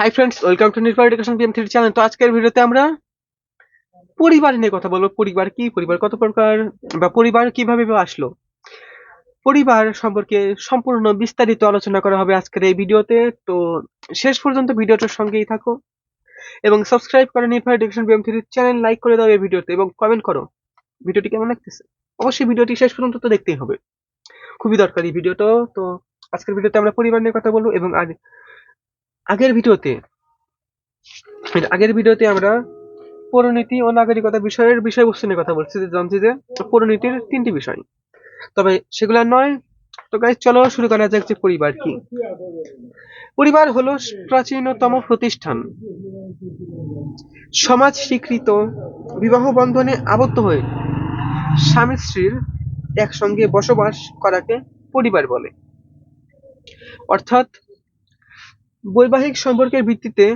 Hi friends welcome to Nirbhar education PM three channel তো আজকের ভিডিওতে আমরা পরিবার নিয়ে কথা বলব। পরিবার কি? পরিবার কত প্রকার বা পরিবার কীভাবে আসলো? পরিবার সম্পর্কে সম্পূর্ণ বিস্তারিত আলোচনা করা হবে আজকের এই ভিডিওতে। তো শেষ পর্যন্ত ভিডিওটার সঙ্গেই থাকো এবং সাবস্ক্রাইব করে Nirbhar education PM three channel like করে দাও এই ভিডিওতে এবং কমেন্ট করো, ভিডিওটি কেমন লাগতেছে? অবশ্যই ভিডিওটি শেষ পর্যন্ত তো দেখতেই হবে। খুবই দরকারি ভিডিওটা। তো আজকের ভিডিওতে আমরা পরিবার নিয়ে কথা বলব এবং আজ আগের ভিডিওতে। আগের ভিডিওতে আমরা পরিণতি ও নাগরিকতা বিষয়ের বিষয়বস্তু নিয়ে কথা বলছি জানছি যে পরিণতির তিনটি বিষয়। তবে সেগুলো নয়। তো গাইজ চলো শুরু করা যাক যে পরিবার কি। পরিবার হলো প্রাচীনতম প্রতিষ্ঠান। সমাজ স্বীকৃত বিবাহ বন্ধনে আবদ্ধ হয়ে স্বামী স্ত্রীর একসঙ্গে বসবাস করাকে পরিবার বলে। অর্থাৎ বৈবাহিক সম্পর্কের ভিত্তিতে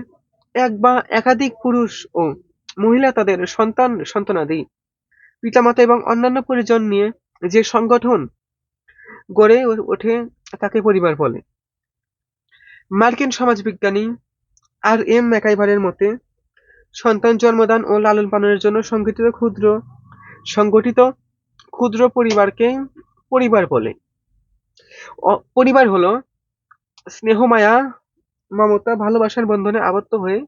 এক বা একাধিক পুরুষ ও মহিলা তাদের সন্তান সন্তানাদি, পিতামাতা এবং অন্যান্য পরিজন নিয়ে যে সংগঠন গড়ে ওঠে তাকে পরিবার বলে। মার্কিন সমাজবিজ্ঞানী আর এম ম্যাকাইভারের মতে, সন্তান জন্মদান ও লালন পালনের জন্য সংগঠিত ক্ষুদ্র সংগঠিত ক্ষুদ্র পরিবারকে পরিবার বলে। পরিবার হলো স্নেহমায়া মমতা ভালোবাসার বন্ধনে আবদ্ধ হয়ে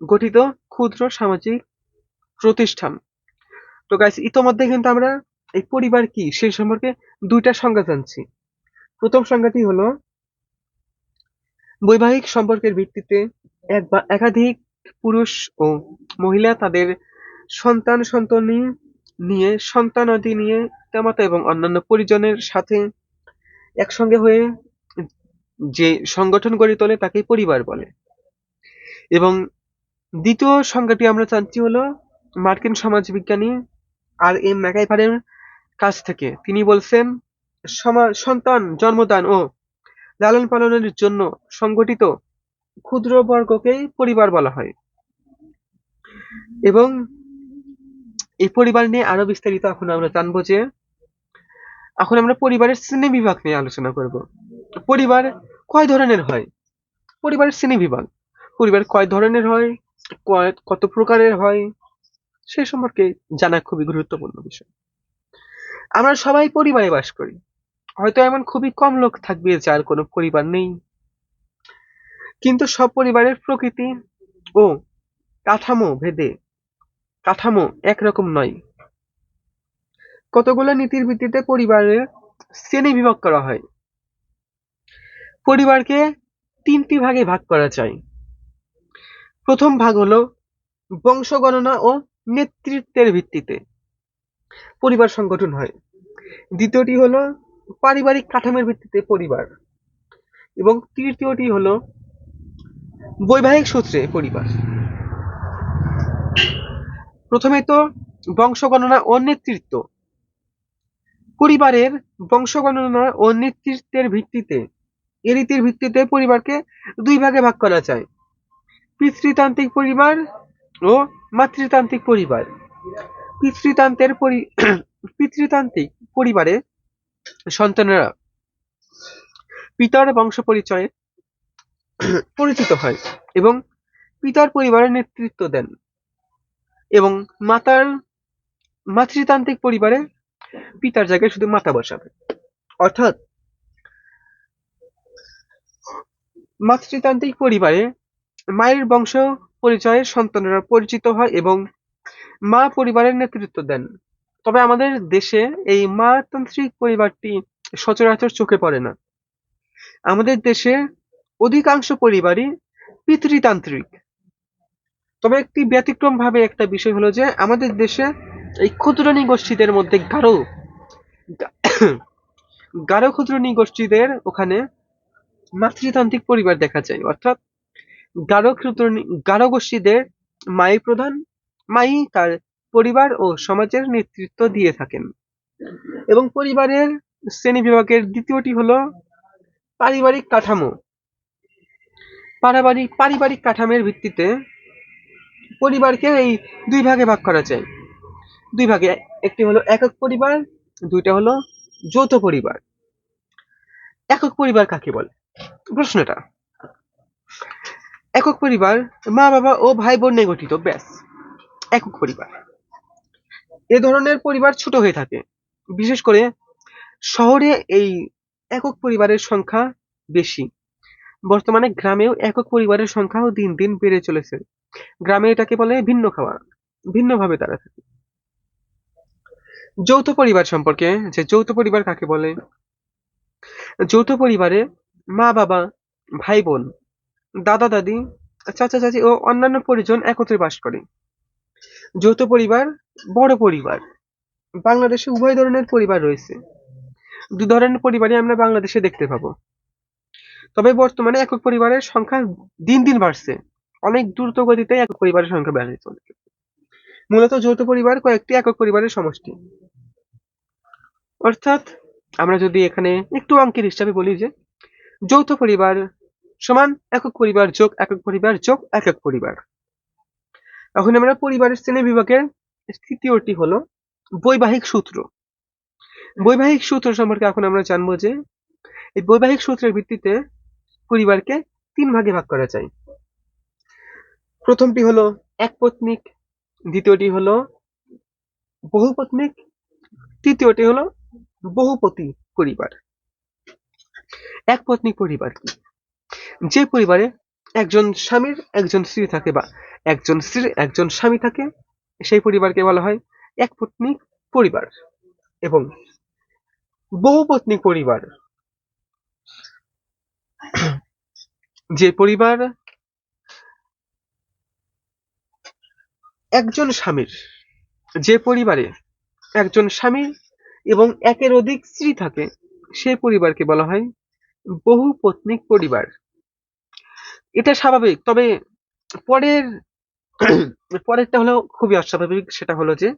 গঠিত ক্ষুদ্র সামাজিক প্রতিষ্ঠান। তো গাইস ইতোমধ্যে কিন্তু আমরা এই পরিবার কি, সেই সম্পর্কে দুইটা সংজ্ঞা জানছি। প্রথম সংজ্ঞাটি হলো, বৈবাহিক সম্পর্কের ভিত্তিতে এক বা একাধিক পুরুষ ও মহিলা তাদের সন্তান সন্ততি নিয়ে, সন্তানাদি নিয়ে, পিতামাতা এবং অন্যান্য পরিজনের সাথে একসঙ্গে হয়ে যে সংগঠন গড়ে তোলে তাকে পরিবার বলে। এবং দ্বিতীয় সংজ্ঞাটি আমরা জানছি হলো মার্কিন সমাজবিজ্ঞানী আর এম ম্যাকাইভারের কাছ থেকে। তিনি বলছেন সন্তান, জন্মদান ও লালন পালনের জন্য সংগঠিত ক্ষুদ্র বর্গকেই পরিবার বলা হয়। এবং এই পরিবার নিয়ে আরও বিস্তারিত এখন আমরা জানব যে, এখন আমরা পরিবারের শ্রেণি বিভাগ নিয়ে আলোচনা করব। পরিবার কয় ধরনের হয়? পরিবারের শ্রেণি বিভাগ। পরিবার কয় ধরনের হয়? কত প্রকারের হয়? সে সম্পর্কে জানা খুবই গুরুত্বপূর্ণ বিষয়। আমরা সবাই পরিবারে বাস করি। হয়তো এমন খুবই কম লোক থাকবে যার কোনো পরিবার নেই। কিন্তু সব পরিবারের প্রকৃতি ও কাঠামো ভেদে, কাঠামো একরকম নয়। কতগুলো নীতির ভিত্তিতে পরিবারের শ্রেণি বিভাগ করা হয়? পরিবারকে তিনটি ভাগে ভাগ করা যায়। প্রথম ভাগ হলো বংশগণনা ও নেতৃত্বের ভিত্তিতে পরিবার সংগঠন হয়। দ্বিতীয়টি হলো পারিবারিক কাঠামোর ভিত্তিতে পরিবার। এবং তৃতীয়টি হলো বৈবাহিক সূত্রে পরিবার। প্রথমে তো বংশগণনা ও নেতৃত্ব। পরিবারের বংশগণনা ও নেতৃত্বের ভিত্তিতে এ রীতির ভিত্তিতে পরিবারকে দুই ভাগে ভাগ করা যায়। পিতৃতান্ত্রিক পরিবার ও মাতৃতান্ত্রিক পরিবার। পিতৃতান্ত্রের পরি, পিতৃতান্ত্রিক পরিবারে সন্তানেরা পিতার বংশ পরিচয়ে পরিচিত হয় এবং পিতার পরিবারের নেতৃত্ব দেন এবং মাতার, মাতৃতান্ত্রিক পরিবারে পিতার জায়গায় শুধু মাতা বসাবে। অর্থাৎ মাতৃতান্ত্রিক পরিবারে মায়ের বংশ পরিচয়ে সন্তানেরা পরিচিত হয় এবং মা পরিবারের নেতৃত্ব দেন। তবে আমাদের দেশে এই মাতান্ত্রিক পরিবারটি সচরাচর চোখে পড়ে না। আমাদের দেশে অধিকাংশ পরিবারই পিতৃতান্ত্রিক। তবে একটি ব্যতিক্রম ভাবে একটা বিষয় হলো যে, আমাদের দেশে এই ক্ষুদ্র নিগোষ্ঠীদের মধ্যে গারো গারো ক্ষুদ্র নিগোষ্ঠীদের ওখানে মাতৃতান্ত্রিক পরিবার দেখা যায়। অর্থাৎ গারো গারো গোষ্ঠীদের মাই প্রধান, মাই তার পরিবার ও সমাজের নেতৃত্ব দিয়ে থাকেন। এবং পরিবারের শ্রেণি বিভাগের দ্বিতীয়টি হলো পারিবারিক কাঠামো। পারিবারিক পারিবারিক কাঠামোর ভিত্তিতে পরিবারকে এই দুই ভাগে ভাগ করা যায়। দুই ভাগে, একটি হলো একক পরিবার, দুইটা হলো যৌথ পরিবার। একক পরিবার কাকে বলে? প্রশ্নটা। একক পরিবার, মা, বাবা ও ভাই বোন নিয়ে গঠিত, ব্যাস। একক পরিবার। এ ধরনের পরিবার ছোট হয়ে থাকে। বিশেষ করে শহরে এই একক পরিবারের সংখ্যা বেশি। বর্তমানে গ্রামেও একক পরিবারের সংখ্যাও দিন দিন বেড়ে চলেছে। গ্রামে এটাকে বলে ভিন্ন খাওয়া। ভিন্নভাবে তারা থাকে। যৌথ পরিবার সম্পর্কে, যে যৌথ পরিবার কাকে বলে? যৌথ পরিবারে মা বাবা ভাই বোন দাদা দাদি চাচা চাচি ও অন্যান্য পরিজন একত্রে বাস করে। যৌথ পরিবার, বড় পরিবার। বাংলাদেশে উভয় ধরনের পরিবার রয়েছে। দু ধরনের পরিবারই আমরা বাংলাদেশে দেখতে পাবো। তবে বর্তমানে একক পরিবারের সংখ্যা দিন দিন বাড়ছে। অনেক দ্রুত গতিতে একক পরিবারের সংখ্যা বেড়ে চলেছে। মূলত যৌথ পরিবার কয়েকটি একক পরিবারের সমষ্টি। অর্থাৎ আমরা যদি এখানে একটু অঙ্কের হিসাবে বলি যে যৌথ পরিবার সমান একক পরিবার যোগ একক পরিবার যোগ একক পরিবার। এখন আমরা পরিবারের শ্রেণি বিভাগের তৃতীয়টি হলো বৈবাহিক সূত্র। বৈবাহিক সূত্র সম্পর্কে এখন আমরা জানব যে এই বৈবাহিক সূত্রের ভিত্তিতে পরিবারকে তিন ভাগে ভাগ করা যায়। প্রথমটি হলো এক পত্নিক, দ্বিতীয়টি হলো বহুপত্নিক তৃতীয়টি হলো বহুপতি পরিবার। এক পত্নী পরিবার। কি যে পরিবারে একজন স্বামীর একজন স্ত্রী থাকে বা একজন স্ত্রীর একজন স্বামী থাকে, সেই পরিবারকে বলা হয় এক পত্নী পরিবার। এবং বহুপত্নী পরিবার যে পরিবার একজন স্বামীর, যে পরিবারে একজন স্বামী এবং একের অধিক স্ত্রী থাকে সে পরিবারকে বলা হয় বহু পত্নিক পরিবার। এটা স্বাভাবিক, তবে পরের পরেরটা হলো খুবই অস্বাভাবিক, সেটা হলো যে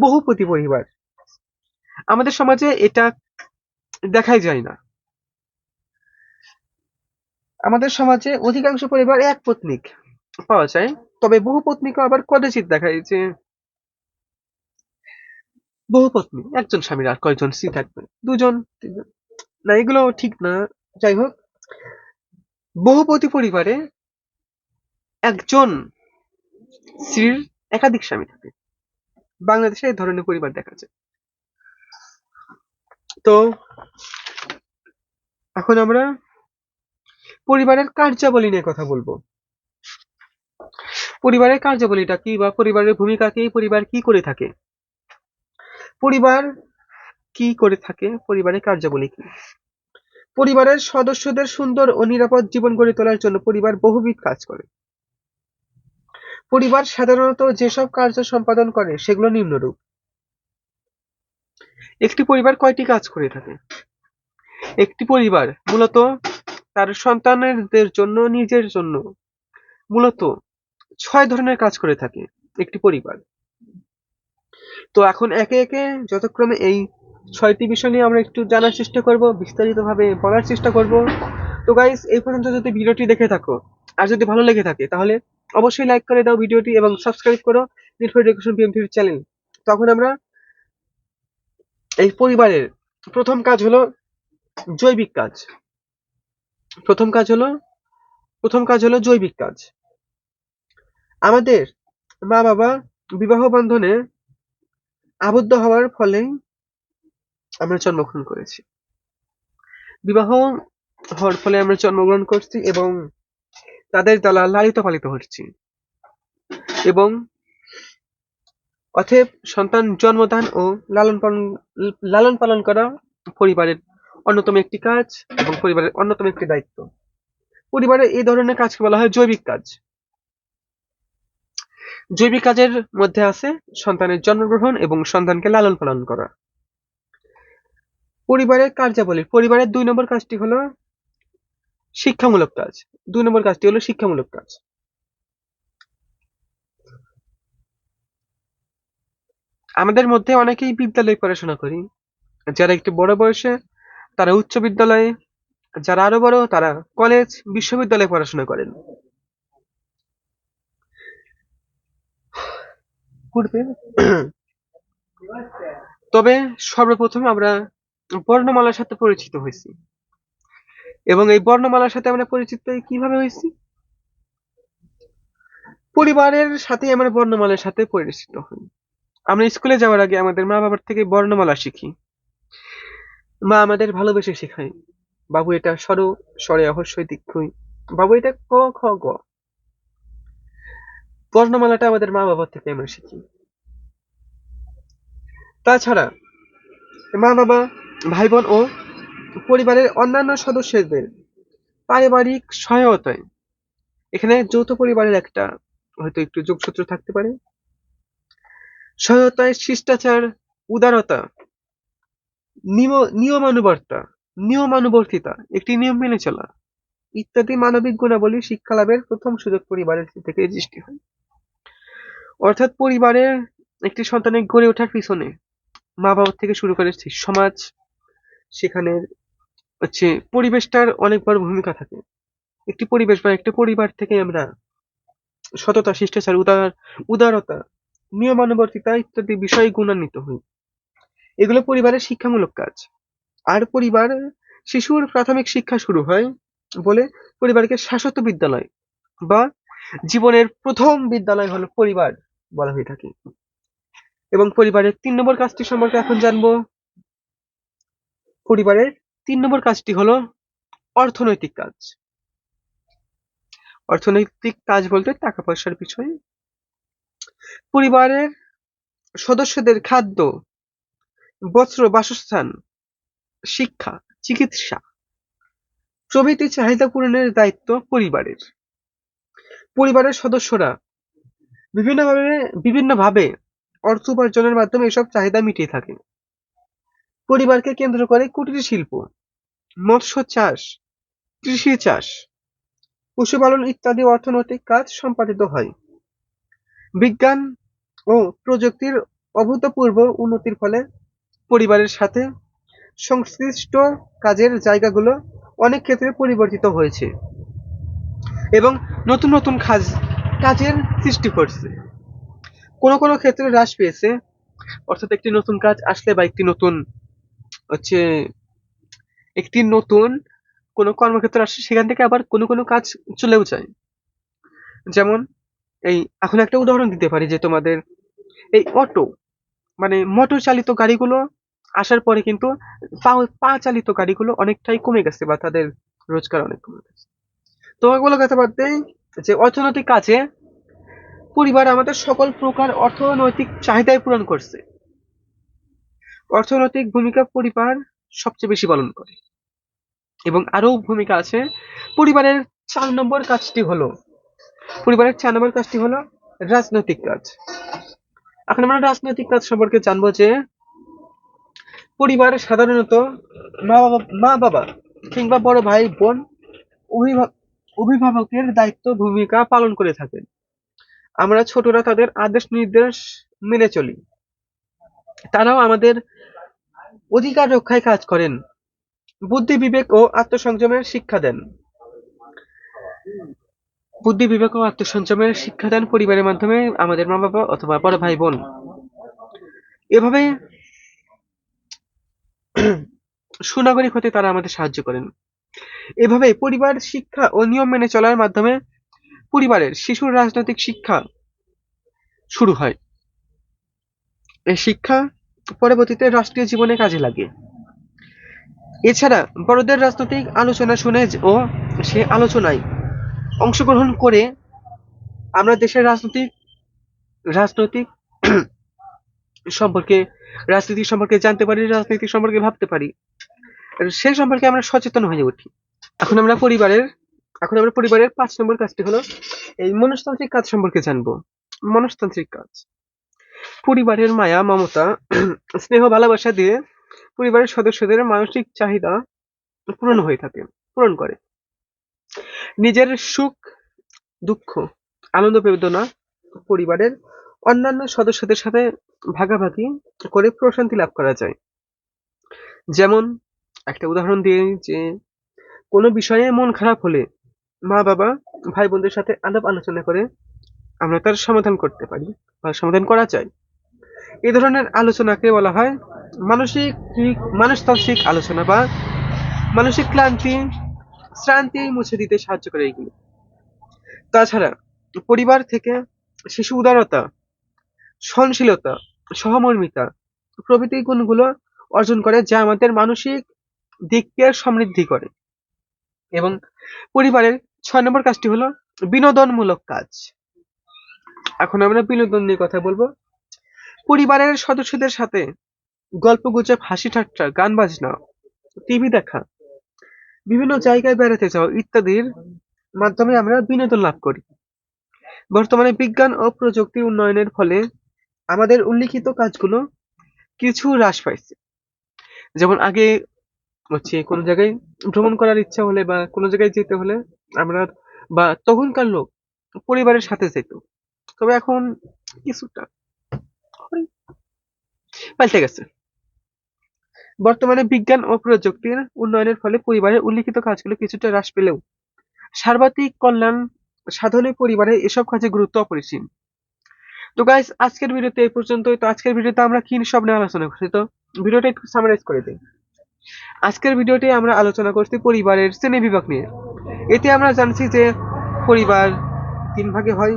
বহুপতি পরিবার। আমাদের সমাজে এটা দেখাই যায় না। আমাদের সমাজে অধিকাংশ পরিবার এক পত্নিক পাওয়া যায়, তবে বহু পত্নীকে আবার কদাচিৎ দেখা যে বহু পত্নী, একজন স্বামীর আর কয়জন স্ত্রী থাকবে, দুজন, তিনজন। না এগুলো ঠিক না। যাই হোক, বহুপতি পরিবারে একজন স্ত্রীর একাধিক স্বামী থাকে। বাংলাদেশে এই ধরনের পরিবার দেখা যায়। তো, এখন আমরা পরিবারের কার্যাবলী নিয়ে কথা বলব। পরিবারের কার্যাবলীটা কি বা পরিবারের ভূমিকা কি? পরিবার কি করে থাকে? পরিবার কি করে থাকে? পরিবারের কার্যাবলী কি? পরিবারের সদস্যদের সুন্দর ও নিরাপদ জীবন গড়ে তোলার জন্য পরিবার বহুবিধ কাজ করে। পরিবার সাধারণত যেসব কার্য সম্পাদন করে, সেগুলো নিম্নরূপ। একটি পরিবার কয়টি কাজ করে থাকে? একটি পরিবার মূলত তার সন্তানদের জন্য, নিজের জন্য মূলত ছয় ধরনের কাজ করে থাকে একটি পরিবার। তো এখন একে একে যথাক্রমে এই ছয়টি বিষয় নিয়ে আমরা একটু জানার চেষ্টা করব, বিস্তারিতভাবে বলার চেষ্টা করব। তো গাইস এই পর্যন্ত যদি ভিডিওটি দেখে থাকো, আর যদি ভালো লেগে থাকে, তাহলে অবশ্যই লাইক করে দাও ভিডিওটি এবং সাবস্ক্রাইব করো এডুকেশন বিএমটির চ্যানেল তখন আমরা এই পরিবারের প্রথম কাজ হলো জৈবিক কাজ। প্রথম কাজ হলো, প্রথম কাজ হলো জৈবিক কাজ। আমাদের মা বাবা বিবাহ বন্ধনে আবদ্ধ হওয়ার ফলে আমরা জন্মগ্রহণ করেছি। বিবাহ হওয়ার ফলে আমরা জন্মগ্রহণ করছি এবং তাদের দ্বারা লালিত পালিত হচ্ছি। এবং অতএব সন্তান জন্মদান ও লালন পালন লালন পালন করা পরিবারের অন্যতম একটি কাজ এবং পরিবারের অন্যতম একটি দায়িত্ব। পরিবারে এই ধরনের কাজকে বলা হয় জৈবিক কাজ। জৈবিক কাজের মধ্যে আছে সন্তানের জন্মগ্রহণ এবং সন্তানকে লালন পালন করা। পরিবারের কার্যাবলী, পরিবারের দুই নম্বর কাজটি হলো শিক্ষামূলক কাজ। দুই নম্বর কাজটি হলো শিক্ষামূলক কাজ। আমাদের মধ্যে অনেকেই বিদ্যালয়ে পড়াশোনা করি। যারা একটু বড় বয়সে, তারা উচ্চ বিদ্যালয়ে, যারা আরও বড়, তারা কলেজ, বিশ্ববিদ্যালয়ে পড়াশোনা করেন। তবে সর্বপ্রথম আমরা বর্ণমালার সাথে পরিচিত হয়েছি। এবং এই বর্ণমালার সাথে আমরা পরিচিত কীভাবে হয়েছি? পরিবারের সাথে আমরা বর্ণমালার সাথে পরিচিত হই। আমরা স্কুলে যাওয়ার আগে আমাদের মা বাবার থেকে বর্ণমালা শিখি। মা আমাদের ভালোবেসে শেখায়, বাবু, এটা সর, স্বরে অবশ্যই দীক্ষই। বাবু, এটা ক, খ, গ। বর্ণমালাটা আমাদের মা বাবার থেকে আমরা শিখি। তাছাড়া মা বাবা ভাই বোন ও পরিবারের অন্যান্য সদস্যদের পারিবারিক সহায়তায়। এখানে যৌথ পরিবারের একটা হয়তো একটু যোগসূত্র থাকতে পারে। সহায়তায় শিষ্টাচার, উদারতা নিয়মানুবর্তা, নিয়মানুবর্তিতা, একটি নিয়ম মেনে চলা ইত্যাদি মানবিক গুণাবলী শিক্ষা লাভের প্রথম সুযোগ পরিবারের থেকে সৃষ্টি হয়। অর্থাৎ পরিবারের একটি সন্তানের গড়ে ওঠার পিছনে মা বাবার থেকে শুরু করে সমাজ সেখানে হচ্ছে পরিবেশটার অনেক বড় ভূমিকা থাকে। একটি পরিবেশ বা একটা পরিবার থেকে আমরা সততা, শিষ্টাচার, উদার, উদারতা, নিয়মানুবর্তিতা ইত্যাদি বিষয়ে গুণান্বিত হই। এগুলো পরিবারের শিক্ষামূলক কাজ। আর পরিবার, শিশুর প্রাথমিক শিক্ষা শুরু হয় বলে পরিবারকে শাশ্বত বিদ্যালয় বা জীবনের প্রথম বিদ্যালয় হলো পরিবার বলা হয়ে থাকে। এবং পরিবারের তিন নম্বর কাজটি সম্পর্কে এখন জানব। পরিবারের তিন নম্বর কাজটি হলো অর্থনৈতিক কাজ। অর্থনৈতিক কাজ বলতে টাকা পয়সার বিষয় পরিবারের সদস্যদের খাদ্য, বস্ত্র, বাসস্থান, শিক্ষা, চিকিৎসা প্রভৃতি চাহিদা পূরণের দায়িত্ব পরিবারের। পরিবারের সদস্যরা বিভিন্নভাবে বিভিন্নভাবে অর্থ উপার্জনের মাধ্যমে এসব চাহিদা মিটিয়ে থাকে। পরিবারকে কেন্দ্র করে কুটির শিল্প, মৎস্য চাষ, কৃষি চাষ, পশুপালন ইত্যাদি অর্থনৈতিক কাজ সম্পাদিত হয়। বিজ্ঞান ও প্রযুক্তির অভূতপূর্ব উন্নতির ফলে পরিবারের সাথে সংশ্লিষ্ট কাজের জায়গাগুলো অনেক ক্ষেত্রে পরিবর্তিত হয়েছে এবং নতুন নতুন কাজ কাজের সৃষ্টি করছে। কোনো কোনো ক্ষেত্রে হ্রাস পেয়েছে, অর্থাৎ একটি নতুন কাজ আসলে বা একটি নতুন হচ্ছে, একটি নতুন কোনো কর্মক্ষেত্র আসে, সেখান থেকে আবার কোনো কোনো কাজ চলেও যায়। যেমন, এই, এখন একটা উদাহরণ দিতে পারি যে তোমাদের, এই অটো মানে মোটর চালিত গাড়িগুলো আসার পরে কিন্তু পা পা চালিত গাড়িগুলো অনেকটাই কমে গেছে বা তাদের রোজগার অনেক কমে গেছে। তোমাকে বলে কথা বলতে, যে অর্থনৈতিক কাজে পরিবার আমাদের সকল প্রকার অর্থনৈতিক চাহিদাই পূরণ করছে। অর্থনৈতিক ভূমিকা পরিবার সবচেয়ে বেশি পালন করে। এবং আরও ভূমিকা আছে, পরিবারের চার নম্বর কাজটি হলো, পরিবারের চার নম্বর কাজটি হলো রাজনৈতিক কাজ। এখন আমরা রাজনৈতিক কাজ সম্পর্কে জানব যে, পরিবার সাধারণত মা বাবা মা বাবা কিংবা বড় ভাই, বোন অভিভাবক অভিভাবকের দায়িত্ব, ভূমিকা পালন করে থাকেন। আমরা ছোটরা তাদের আদেশ নির্দেশ মেনে চলি। তারাও আমাদের অধিকার রক্ষায় কাজ করেন। বুদ্ধি বিবেক ও আত্মসংযমের শিক্ষা দেন। বুদ্ধি বিবেক ও আত্মসংযমের শিক্ষা দেন পরিবারের মাধ্যমে আমাদের মা বাবা অথবা বড় ভাই বোন এভাবে সুনাগরিক হতে তারা আমাদের সাহায্য করেন। এভাবে পরিবার শিক্ষা ও নিয়ম মেনে চলার মাধ্যমে পরিবারের শিশুর রাজনৈতিক শিক্ষা শুরু হয়। শিক্ষা পরবর্তীতে রাষ্ট্রীয় জীবনে কাজে লাগে। এছাড়া বড়দের রাজনৈতিক আলোচনা শুনে ও সে আলোচনায় অংশগ্রহণ করে আমরা দেশের রাজনৈতিক রাজনৈতিক সম্পর্কে রাজনীতি সম্পর্কে জানতে পারি রাজনীতি সম্পর্কে ভাবতে পারি। আর সে সম্পর্কে আমরা সচেতন হয়ে উঠি। এখন আমরা পরিবারের, এখন আমরা পরিবারের পাঁচ নম্বর কাজটি হলো এই মনস্তান্ত্রিক কাজ সম্পর্কে জানব। মনস্তান্ত্রিক কাজ। পরিবারের মায়া, মমতা, স্নেহ, ভালোবাসা দিয়ে পরিবারের সদস্যদের মানসিক চাহিদা পূরণ হয়ে থাকে, পূরণ করে। নিজের সুখ, দুঃখ, আনন্দ, বেদনা পরিবারের অন্যান্য সদস্যদের সাথে ভাগাভাগি করে প্রশান্তি লাভ করা যায়। যেমন একটা উদাহরণ দিয়ে যে, কোনো বিষয়ে মন খারাপ হলে মা, বাবা, ভাই, বোনদের সাথে আলাপ আলোচনা করে আমরা তার সমাধান করতে পারি বা সমাধান করা যায়। এই ধরনের আলোচনাকে বলা হয় মানসিক মানসতান্ত্রিক আলোচনা বা মানসিক ক্লান্তি, শ্রান্তি মুছে দিতে সাহায্য করে এইগুলো তাছাড়া পরিবার থেকে শিশু উদারতা, সহনশীলতা, সহমর্মিতা প্রভৃতি গুণগুলো অর্জন করে যা আমাদের মানসিক দিককে সমৃদ্ধি করে। এবং পরিবারের ছয় নম্বর কাজটি হলো বিনোদনমূলক কাজ। এখন আমরা বিনোদন নিয়ে কথা বলব। পরিবারের সদস্যদের সাথে গল্প গুজব হাসি ঠাট্টা, গান বাজনা, টিভি দেখা, বিভিন্ন জায়গায় বেড়াতে যাওয়া ইত্যাদির মাধ্যমে আমরা বিনোদন লাভ করি বর্তমানে বিজ্ঞান ও প্রযুক্তির উন্নয়নের ফলে আমাদের উল্লিখিত কাজগুলো কিছু হ্রাস পাইছে যেমন আগে হচ্ছে কোনো জায়গায় ভ্রমণ করার ইচ্ছা হলে বা কোনো জায়গায় যেতে হলে আমরা বা তখনকার লোক পরিবারের সাথে যেত তবে এখন কিছুটা। পাল্টে গেছে। বর্তমানে বিজ্ঞান ও প্রযুক্তির উন্নয়নের ফলে পরিবারের উল্লিখিত কাজগুলো কিছুটা হ্রাস পেলেও সার্বাধিক কল্যাণ সাধনে পরিবারের এসব কাজে গুরুত্ব অপরিসীম। তো গাইস আজকের ভিডিওতে এই পর্যন্তই। তো আজকের ভিডিওতে আমরা কি সব নিয়ে আলোচনা করছি? তো ভিডিওটা একটু সামারাইজ করে দিই। আজকের ভিডিওতে আমরা আলোচনা করছি পরিবারের শ্রেণি বিভাগ নিয়ে। এতে আমরা জানছি যে পরিবার তিন ভাগে হয়,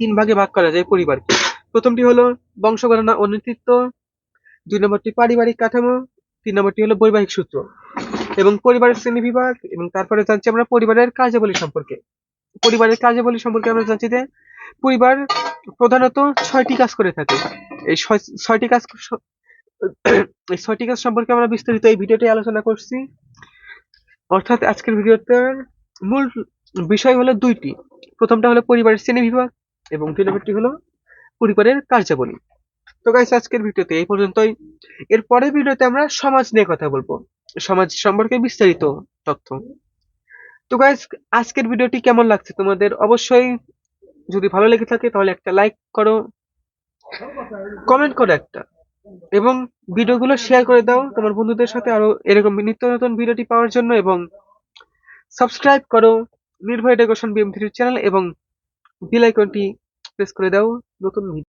তিন ভাগে ভাগ করা যায় পরিবারকে। প্রথমটি হলো বংশগণনা ও নেতৃত্ব, দুই নম্বরটি পারিবারিক কাঠামো, তিন নম্বরটি হলো বৈবাহিক সূত্র এবং পরিবারের শ্রেণি বিভাগ এবং তারপরে জানছি আমরা পরিবারের কার্যাবলী সম্পর্কে। পরিবারের কার্যাবলী সম্পর্কে আমরা জানছি যে পরিবার প্রধানত ছয়টি কাজ করে থাকে। এই ছয়- ছয়টি কাজ এই ছয়টি কাজ সম্পর্কে আমরা বিস্তারিত এই ভিডিওটি আলোচনা করছি। অর্থাৎ আজকের ভিডিওতে মূল বিষয় হলো দুইটি। প্রথমটা হলো পরিবারের শ্রেণি বিভাগ এবং দুই নম্বরটি হলো পরিবারের কার্যাবলী। তো গাইস আজকের ভিডিওতে এই পর্যন্তই। এর পরের ভিডিওতে আমরা সমাজ নিয়ে কথা বলব। সমাজ সম্পর্কে বিস্তারিত তথ্য। তো গাইস আজকের ভিডিওটি কেমন লাগছে তোমাদের? অবশ্যই যদি ভালো লেগে থাকে তাহলে একটা লাইক করো কমেন্ট করো একটা। এবং ভিডিওগুলো শেয়ার করে দাও তোমার বন্ধুদের সাথে আরও এরকম নিত্য নতুন ভিডিওটি পাওয়ার জন্য এবং সাবস্ক্রাইব করো, নির্ভয় ডেকোরেশন বিএম চ্যানেল এবং বেল আইকনটি প্রেস করে দাও নতুন ভিডিও